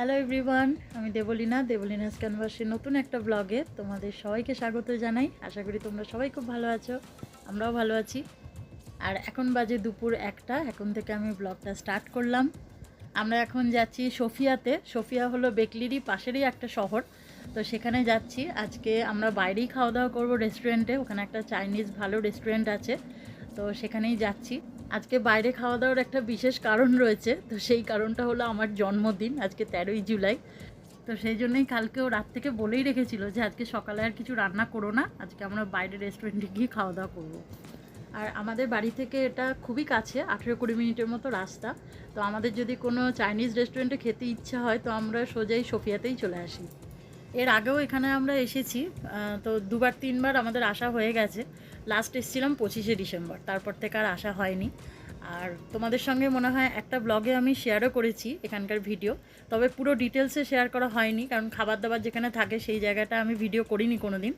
Hello everyone আমি দেবলীনা। দেবলীনাস ক্যানভাসের নতুন একটা ব্লগে তোমাদের সবাইকে স্বাগত জানাই। আশা করি তোমরা সবাই খুব ভালো আছো, আমরাও ভালো আছি। আর এখন বাজে দুপুর একটা, এখন থেকে আমি ব্লগটা স্টার্ট করলাম। আমরা এখন যাচ্ছি সোফিয়াতে। সোফিয়া হলো বেকলিরই পাশেরই একটা শহর। তো সেখানে যাচ্ছি। আজকে আমরা বাইরেই খাওয়া দাওয়া করব রেস্টুরেন্টে ওখানে একটা চাইনিজ ভালো রেস্টুরেন্ট আছে। তো সেখানেই যাচ্ছি। আজকে বাইরে খাওয়া দাওয়ার একটা বিশেষ কারণ রয়েছে, তো সেই কারণটা হলো আমার জন্মদিন, আজকে তেরোই জুলাই। তো সেই জন্যই কালকেও রাত থেকে বলেই রেখেছিল যে আজকে সকালে আর কিছু রান্না করো না, আজকে আমরা বাইরে রেস্টুরেন্টে গিয়ে খাওয়া দাওয়া করব। আর আমাদের বাড়ি থেকে এটা খুবই কাছে, আঠেরো কুড়ি মিনিটের মতো রাস্তা। তো আমাদের যদি কোনো চাইনিজ রেস্টুরেন্টে খেতে ইচ্ছা হয়, তো আমরা সোজাই সোফিয়াতেই চলে আসি। এর আগেও এখানে আমরা এসেছি তো দুবার তিনবার আমাদের আসা হয়ে গেছে। লাস্ট এসেছিলাম পঁচিশে ডিসেম্বর, তারপর থেকে আর আসা হয়নি। আর তোমাদের সঙ্গে মনে হয় একটা ব্লগে আমি শেয়ারও করেছি এখানকার ভিডিও তবে পুরো ডিটেলসে শেয়ার করা হয়নি, কারণ খাবার দাবার যেখানে থাকে সেই জায়গাটা আমি ভিডিও করিনি কোনো দিন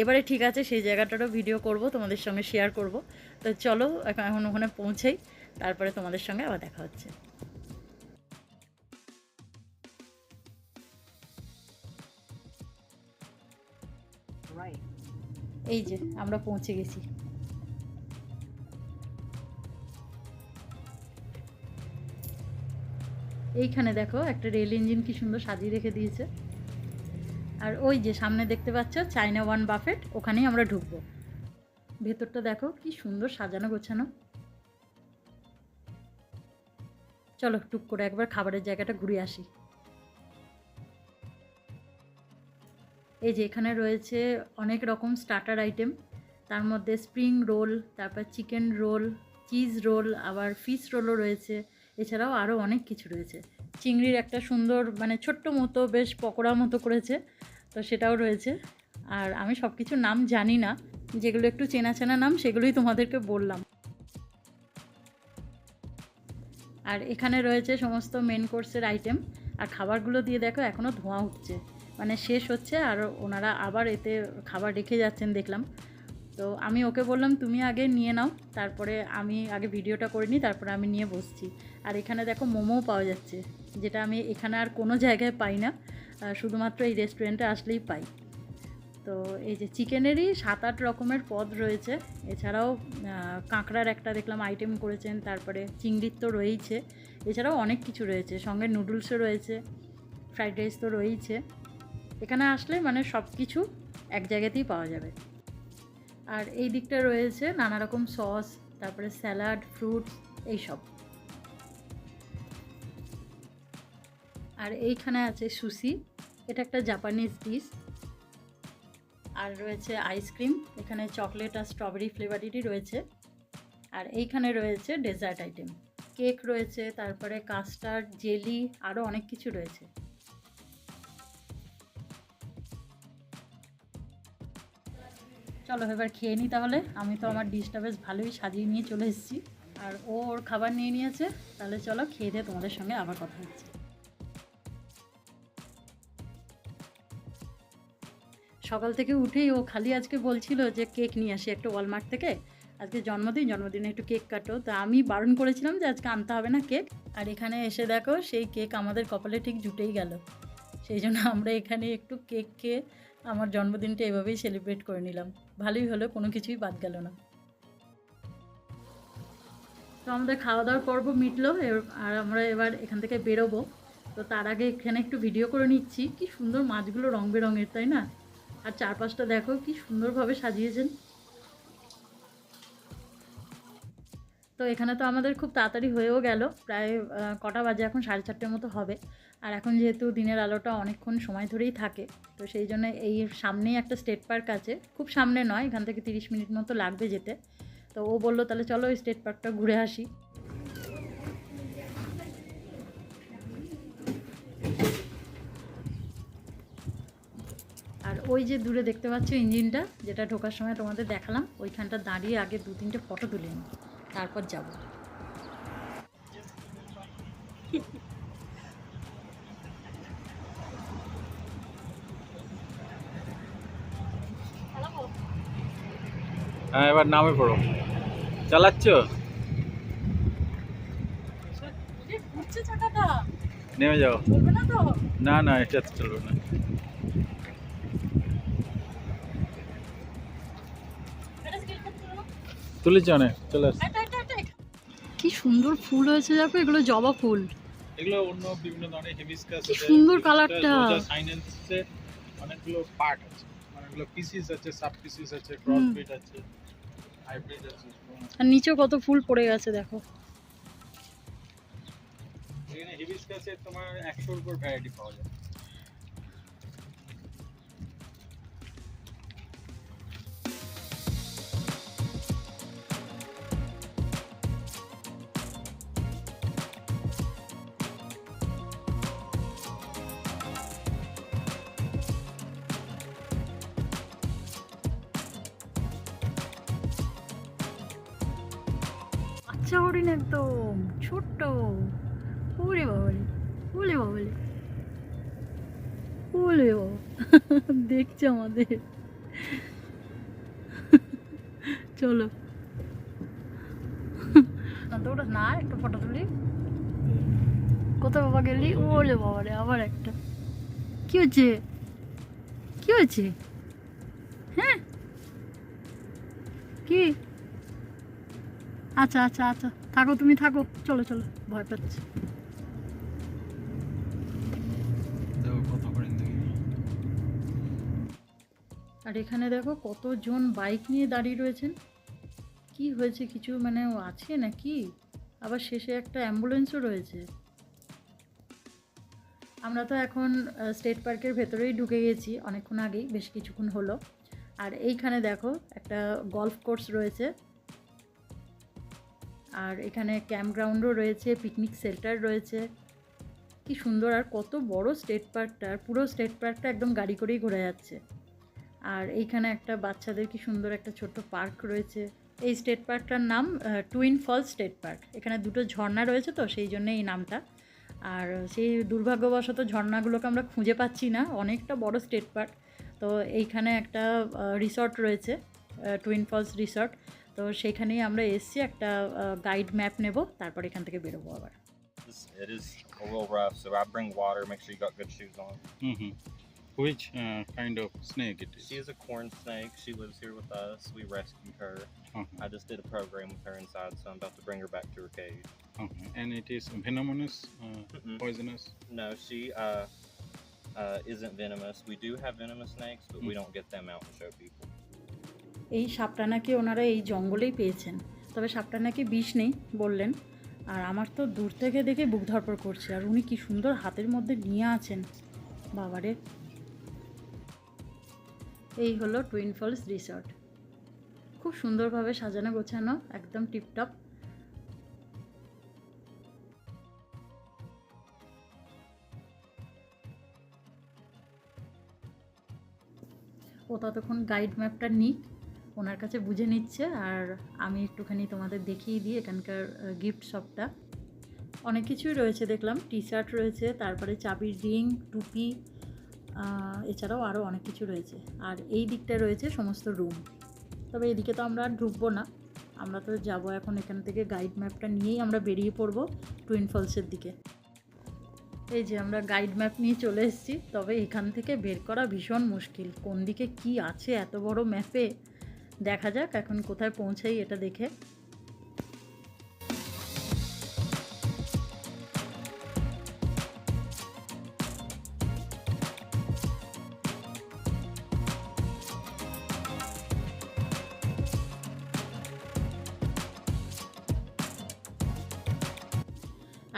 এবারে ঠিক আছে, সেই জায়গাটারও ভিডিও করব, তোমাদের সঙ্গে শেয়ার করব। তো চলো এখন ওখানে পৌঁছেই, তারপরে তোমাদের সঙ্গে আবার দেখা হচ্ছে। Right. এই যে, আমরা পৌঁছে গেছি। এইখানে দেখো, একটা রেল ইঞ্জিন কি সুন্দর সাজিয়ে রেখে দিয়েছে। আর ওই যে সামনে দেখতে পাচ্ছ চাইনা ওয়ান বাফেট, ওখানেই আমরা ঢুকবো। ভেতরটা দেখো, কি সুন্দর সাজানো গোছানো। চলো টুক করে একবার খাবারের জায়গাটা ঘুরে আসি। এই যে এখানে রয়েছে অনেক রকম স্টার্টার আইটেম তার মধ্যে স্প্রিং রোল তারপর চিকেন রোল চিজ রোল আবার ফিশ রোলও রয়েছে। এছাড়াও আরও অনেক কিছু রয়েছে। চিংড়ির একটা সুন্দর মানে ছোট্ট মতো, বেশ পকোড়া মতো করেছে, তো সেটাও রয়েছে। আর আমি সব কিছুর নাম জানি না, যেগুলো একটু চেনা চেনা নাম, সেগুলোই তোমাদেরকে বললাম। আর এখানে রয়েছে সমস্ত মেন কোর্সের আইটেম আর খাবারগুলো দিয়ে দেখো এখনও ধোঁয়া উঠছে। মানে শেষ হচ্ছে আর ওনারা আবার এতে খাবার রেখে যাচ্ছেন দেখলাম। তো আমি ওকে বললাম, তুমি আগে নিয়ে নাও, তারপরে আমি আগে ভিডিওটা করে নিই, তারপরে আমি নিয়ে বসছি। আর এখানে দেখো মোমোও পাওয়া যাচ্ছে, যেটা আমি এখানে আর কোনো জায়গায় পাই না শুধুমাত্র এই রেস্টুরেন্টে আসলেই পাই। তো এই যে চিকেনেরই সাত আট রকমের পদ রয়েছে, এছাড়াও কাঁকড়ার একটা দেখলাম আইটেম করেছেন, তারপরে চিংড়ির তো রয়েইছে, এছাড়াও অনেক কিছু রয়েছে, সঙ্গে নুডলসও রয়েছে, ফ্রাইড রাইস তো রয়েইছে। এখানে আসলে মানে সব কিছু এক জায়গাতেই পাওয়া যাবে। আর এই দিকটা রয়েছে নানা রকম সস, তারপরে স্যালাড, ফ্রুটস, এইসব। আর এইখানে আছে সুশি, এটা একটা জাপানিজ ডিশ। আর রয়েছে আইসক্রিম এখানে চকলেট আর স্ট্রবেরি ফ্লেভারেরই রয়েছে। আর এইখানে রয়েছে ডেজার্ট আইটেম। কেক রয়েছে, তারপরে কাস্টার্ড, জেলি আরও অনেক কিছু রয়েছে। চলো এবার খেয়ে নিই তাহলে। আমি তো আমার ডিশটা বেশ ভালোই সাজিয়ে নিয়ে চলে এসেছি। আর ও ওর খাবার নিয়ে নিয়েছে, তাহলে চলো খেয়ে দিয়ে তোমাদের সঙ্গে আবার কথা হচ্ছে। সকাল থেকে উঠেই ও খালি আজকে বলছিল যে কেক নিয়ে আসি একটা ওয়ালমার্ট থেকে। আজকে জন্মদিন, জন্মদিনে একটু কেক কাটো। তো আমি বারণ করেছিলাম যে আজকে আনতে হবে না কেক। আর এখানে এসে দেখো সেই কেক আমাদের কপালে ঠিক জুটেই গেল। সেই জন্য আমরা এখানে একটু কেক খেয়ে আমার জন্মদিনটা এভাবেই সেলিব্রেট করে নিলাম। ভালোই হলো, কোনো কিছুই বাদ গেল না। তো আমাদের খাওয়া দাওয়ার পর্ব মিটলো আর আমরা এবার এখান থেকে বেরোবো। তো তার আগে এখানে একটু ভিডিও করে নিচ্ছি, কি সুন্দর মাছগুলো রং বেরঙের তাই না? আর চারপাশটা দেখো, কি সুন্দরভাবে সাজিয়েছেন। তো এখানে তো আমাদের খুব তাড়াতাড়ি হয়েও গেল। প্রায় কটা বাজে এখন, সাড়ে চারটের মতো হবে। আর এখন যেহেতু দিনের আলোটা অনেকক্ষণ সময় ধরেই থাকে, তো সেই জন্য এই সামনেই একটা স্টেট পার্ক আছে। খুব সামনে নয়, এখান থেকে তিরিশ মিনিট মতো লাগবে যেতে। তো ও বলল, তাহলে চলো স্টেট পার্কটা ঘুরে আসি। আর ওই যে দূরে দেখতে পাচ্ছ ইঞ্জিনটা, যেটা ঢোকার সময় তোমাদের দেখালাম, ওইখানটা দাঁড়িয়ে আগে দু তিনটে ফটো তুলে নিই। তারপর যাব। হ্যাঁ এবার নামে পড়ো। চালাচ্ছ? নেমে যাও। না না না এটা তো চলবে না। এটা স্কিল করতে হবে না? তুলেছি অনেক চলে আসছে। সুন্দর ফুল হয়েছে দেখো এগুলো জবা ফুল। এগুলো অন্য বিভিন্ন ধরনের হিবিস্কাস সুন্দর কালারটা। সাইনেন্সে অনেকগুলো পার্ট আছে অনেকগুলো পিসিস আছে সাব পিসিস আছে ক্রস ব্রিড আছে হাইব্রিড আছে আর নিচেও কত ফুল পড়ে গেছে দেখো। এখানে হিবিস্কাসে তোমার একশোর উপর ভ্যারাইটি পাওয়া যায়। বাচ্চা হরিণ একদম, ছোট্ট। ওরে বাবারে, ওলে বাবারে। ওলে বাবা। দেখছে আমাদের। চলো। দৌড়া না, একটা ফটো তুলি। কোথায় বাবা গেলি? ওলে বাবারে, আবার একটা। কি হচ্ছে? কি হচ্ছে? হ্যাঁ? কি? আচ্ছা আচ্ছা আচ্ছা। থাকো তুমি থাকো। চলো চলো। ভয় পাচ্ছি। আর এখানে দেখো কতজন বাইক নিয়ে দাঁড়িয়ে রয়েছেন। কি হয়েছে কিছু মানে ও আছে নাকি? আবার শেষে একটা অ্যাম্বুলেন্সও রয়েছে। আমরা তো এখন স্টেট পার্কের ভেতরেই ঢুকে গেছি অনেকক্ষণ আগেই বেশ কিছুক্ষণ হলো। আর এইখানে দেখো একটা গলফ কোর্স রয়েছে। আর এখানে ক্যাম্প গ্রাউন্ডও রয়েছে, পিকনিক সেন্টার রয়েছে। কি সুন্দর, আর কত বড় স্টেট পার্কটা, আর পুরো স্টেট পার্কটা একদম গাড়ি করেই ঘুরে যাচ্ছে। আর এইখানে একটা বাচ্চাদের কি সুন্দর একটা ছোট্ট পার্ক রয়েছে। এই স্টেট পার্কটার নাম টুইন ফলস স্টেট পার্ক। এখানে দুটো ঝর্ণা রয়েছে তো, সেই জন্য এই নামটা। আর সেই দুর্ভাগ্যবশত ঝর্ণাগুলোকে আমরা খুঁজে পাচ্ছি না, অনেকটা বড় স্টেট পার্ক। তো এইখানে একটা রিসর্ট রয়েছে টুইন ফলস রিসর্ট তো সেইখানেই আমরা এসছি একটা গাইড ম্যাপ নেব তারপর এখান থেকে বেরোবো আবার It's- It is a little rough, so I bring water. Make sure you got good shoes on. Mm-hmm. Which uh, kind of snake it is? She is a corn snake. She lives here with us. We rescued her. Uh-huh. I just did a program with her inside, so I'm about to bring her back to her cage. Okay. And it is venomous, uh, Mm-mm. poisonous. No, she uh, uh, isn't venomous. We do have venomous snakes, but we Mm. don't get them out and show people. এই সাপটা নাকি ওনারা এই জঙ্গলেই পেয়েছেন। তবে সাপটা নাকি বিষ নেই বললেন। আর আমার তো দূর থেকে দেখে বুক ধরপড় করছে। আর উনি কি সুন্দর হাতের মধ্যে নিয়ে আছেন। বাবারে। এই হলো টুইন ফলস রিসর্ট। খুব সুন্দরভাবে সাজানো গোছানো, একদম টিপটপ। ও ততক্ষণ গাইড ম্যাপটা নিক। ওনার কাছে বুঝে নিচ্ছে আর আমি একটুখানি তোমাদের দেখিয়ে দিই এখানকার গিফট শপটা অনেক কিছুই রয়েছে দেখলাম টি শার্ট রয়েছে, তারপরে চাবির রিং, টুপি এছাড়াও আরও অনেক কিছু রয়েছে। আর এই দিকটা রয়েছে সমস্ত রুম তবে এদিকে তো আমরা আর ঢুকবো না। আমরা তো যাব এখন এখান থেকে গাইড ম্যাপটা নিয়েই আমরা বেরিয়ে পড়ব টুইন ফলসের দিকে। এই যে আমরা গাইড ম্যাপ নিয়ে চলে এসেছি, তবে এখান থেকে বের করা ভীষণ মুশকিল। কোন দিকে কি আছে এত বড় ম্যাপে দেখা যাক এখন কোথায় পৌঁছাই এটা দেখে।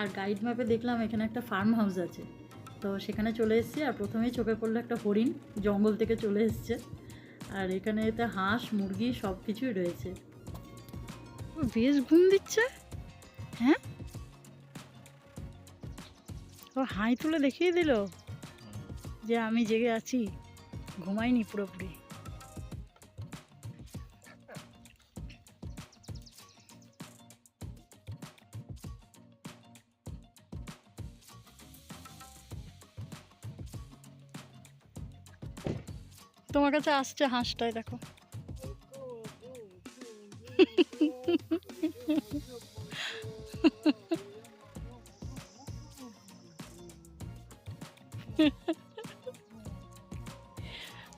আর গাইড ম্যাপে দেখলাম এখানে একটা ফার্ম হাউস আছে। তো সেখানে চলে এসেছি আর প্রথমেই চোখে পড়ল একটা হরিণ, জঙ্গল থেকে চলে এসছে। আর এখানে এতে হাঁস, মুরগি সব কিছুই রয়েছে বেশ ঘুম দিচ্ছে? হ্যাঁ? ও হাই তুলে দেখিয়ে দিল? যে আমি জেগে আছি। ঘুমাইনি পুরোপুরি। তোমার কাছে আসছে হাঁসটাই, দেখো।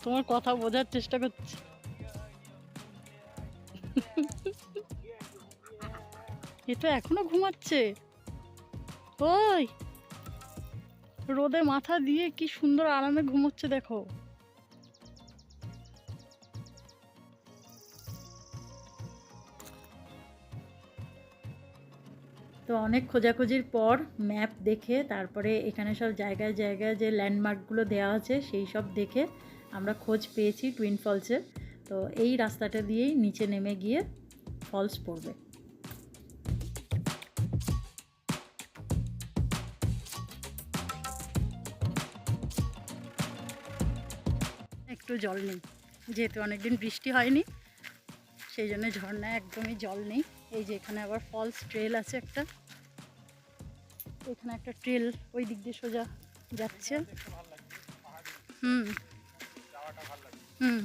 তোমার কথা বোঝার চেষ্টা করছি। এ তো এখনও ঘুমাচ্ছে। ওই, রোদে মাথা দিয়ে কি সুন্দর আরামে ঘুমোচ্ছে, দেখো। তো অনেক খোঁজাখুঁজির পর ম্যাপ দেখে তারপরে এখানে সব জায়গায় জায়গায় যে ল্যান্ডমার্কগুলো দেওয়া আছে সেই সব দেখে আমরা খোঁজ পেয়েছি টুইন ফলসের তো এই রাস্তাটা দিয়েই নিচে নেমে গিয়ে ফলস পড়বে। একটু জল নেই, যেহেতু অনেকদিন বৃষ্টি হয়নি, সেই জন্য ঝর্ণায় একদমই জল নেই। এই যে এখানে আবার ফলস ট্রেল আছে একটা। এখানে একটা ট্রেল ওই দিক দিয়ে সোজা যাচ্ছে। হুম। হুম।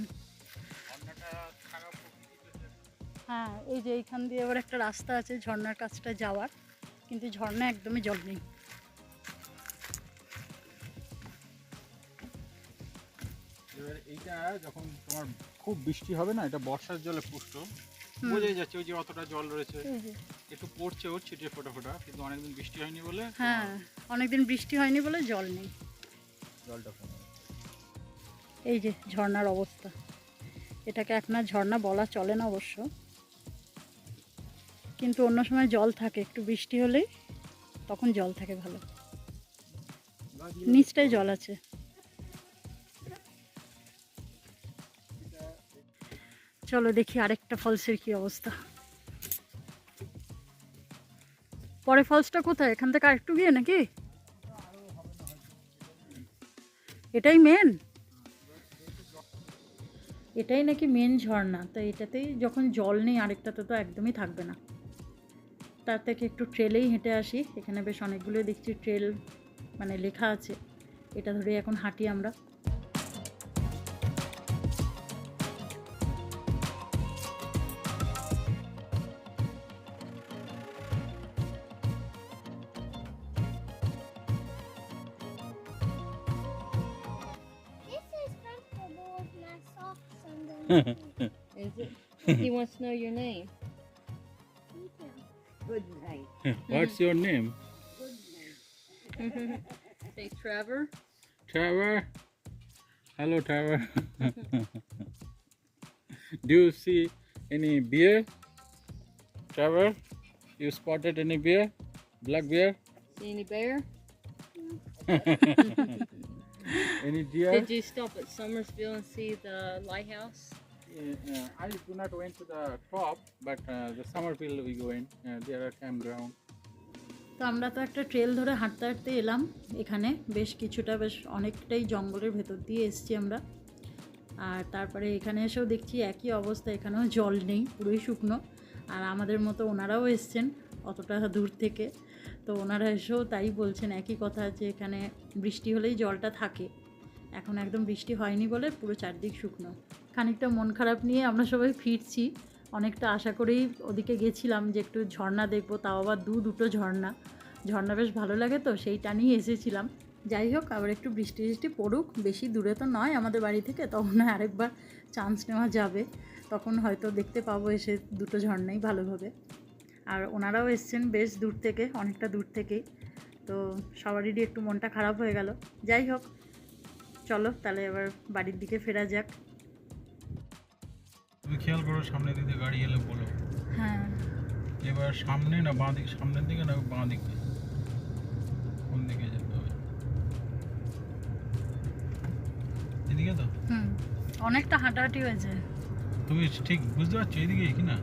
হ্যাঁ এই যে এইখান দিয়ে আবার একটা রাস্তা আছে ঝর্ণার কাছটা যাওয়ার, কিন্তু ঝর্ণা একদমই জল নেই। এইটা যখন তোমার খুব বৃষ্টি হবে না, এটা বর্ষার জলে পুষ্ট। বোঝাই যাচ্ছে ওই যে অতটা জল রয়েছে। একটু পড়ছে ওর ছিটে ফোটা ফোটা কিন্তু অনেকদিন বৃষ্টি হয়নি বলে হ্যাঁ অনেকদিন বৃষ্টি হয়নি বলে জল নেই। জলটা এই যে ঝর্ণার অবস্থা। এটাকে আর ঝর্ণা বলা চলে না অবশ্য। কিন্তু অন্য সময় জল থাকে একটু বৃষ্টি হলেই তখন জল থাকে ভালো। নিচটাই জল আছে। চলো দেখি আরেকটা ফলসের কি অবস্থা। পরে ফলসটা কোথায়? এখান থেকে আরেকটু গিয়ে নাকি? এটাই মেন এটাই নাকি মেন ঝর্ণা। তো এটাতেই যখন জল নেই আরেকটাতে তো একদমই থাকবে না। তার থেকে একটু ট্রেলেই হেঁটে আসি। এখানে বেশ অনেকগুলো দেখছি ট্রেল মানে লেখা আছে। এটা ধরে এখন হাঁটি আমরা। He wants to know your name. Good night. Hmm. What's your name? Good night. Say Trevor. Trevor. Hello, Trevor. Do you see any beer? Trevor, you spotted any beer? Black bear? See any bear? Any deer? Did you stop at Somersville and see the lighthouse? Uh, uh, I do not went to the top, but uh, the Somerville we go in. Uh, there are campground. তো আমরা তো একটা trail ধরে হাঁটতে হাঁটতে এলাম এখানে বেশ কিছুটা বেশ অনেকটাই জঙ্গলের ভেতর দিয়ে এসছি আমরা আর তারপরে এখানে এসেও দেখছি একই অবস্থা এখানেও জল নেই পুরোই শুকনো আর আমাদের মতো ওনারাও এসছেন অতটা দূর থেকে তো ওনারা এসেও তাই বলছেন একই কথা যে এখানে বৃষ্টি হলেই জলটা থাকে। এখন একদম বৃষ্টি হয়নি বলে পুরো চারদিক শুকনো। খানিকটা মন খারাপ নিয়ে আমরা সবাই ফিরছি। অনেকটা আশা করেই ওদিকে গেছিলাম যে একটু ঝর্ণা দেখব, তাও আবার দু দুটো ঝর্ণা। ঝর্ণা বেশ ভালো লাগে তো সেই টানেই এসেছিলাম। যাই হোক, আবার একটু বৃষ্টি বৃষ্টি পড়ুক, বেশি দূরে তো নয় আমাদের বাড়ি থেকে, তখন আরেকবার চান্স নেওয়া যাবে। তখন হয়তো দেখতে পাবো এসে দুটো ঝর্ণাই ভালোভাবে। আর ওনারাও এসছেন বেশ দূর থেকে অনেকটা দূর থেকেই। তো সবারই একটু মনটা খারাপ হয়ে গেল। যাই হোক চলো তাহলে এবার বাড়ির দিকে ফেরা যাক। তুমি খেয়াল করো সামনের দিকে গাড়ি এলে বলো। হ্যাঁ। এবার সামনে না বাঁ দিকে সামনের দিকে না বাঁ দিকে? কোন দিকে যেতে হবে? এদিকে তো? হুম অনেকটা হাঁটাহাঁটি হয়েছে। তুমি ঠিক বুঝতে পারছ? এদিকে কি না?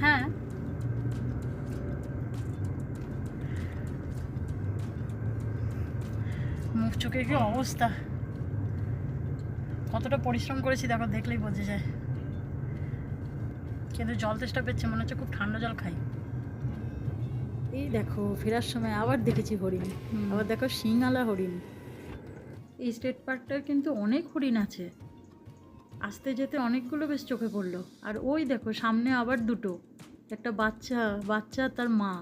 হ্যাঁ। মুখ চোখের কি অবস্থা? কতটা পরিশ্রম করেছি দেখো দেখলেই বোঝা যায়। কিন্তু জল তেষ্টা পেচ্ছে মনে হচ্ছে খুব ঠান্ডা জল খাই। এই দেখো ফেরার সময় আবার দেখেছি হরিণ। আবার দেখো শিঙালা হরিণ। এই স্টেট পার্কটার কিন্তু অনেক হরিণ আছে। আসতে যেতে অনেকগুলো বেশ চোখে পড়ল। আর ওই দেখো সামনে আবার দুটো। একটা বাচ্চা বাচ্চা তার মা।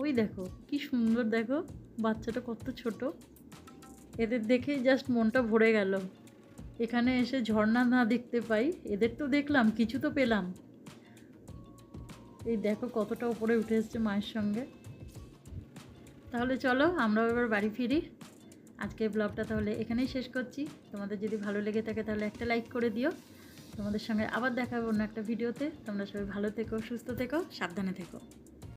ওই দেখো, কি সুন্দর দেখো, বাচ্চাটা কত ছোট। এদের দেখেই জাস্ট মনটা ভরে গেল। এখানে এসে ঝর্ণা না দেখতে পাই, এদের তো দেখলাম, কিছু তো পেলাম। এই দেখো কতটা উপরে উঠে এসছে মায়ের সঙ্গে। তাহলে চলো, আমরাও এবার বাড়ি ফিরি। আজকের ব্লগটা তাহলে এখানেই শেষ করছি। তোমাদের যদি ভালো লেগে থাকে তাহলে একটা লাইক করে দিও। তোমাদের সঙ্গে আবার দেখাবো অন্য একটা ভিডিওতে তোমরা সবাই ভালো থেকো, সুস্থ থেকো, সাবধানে থেকো।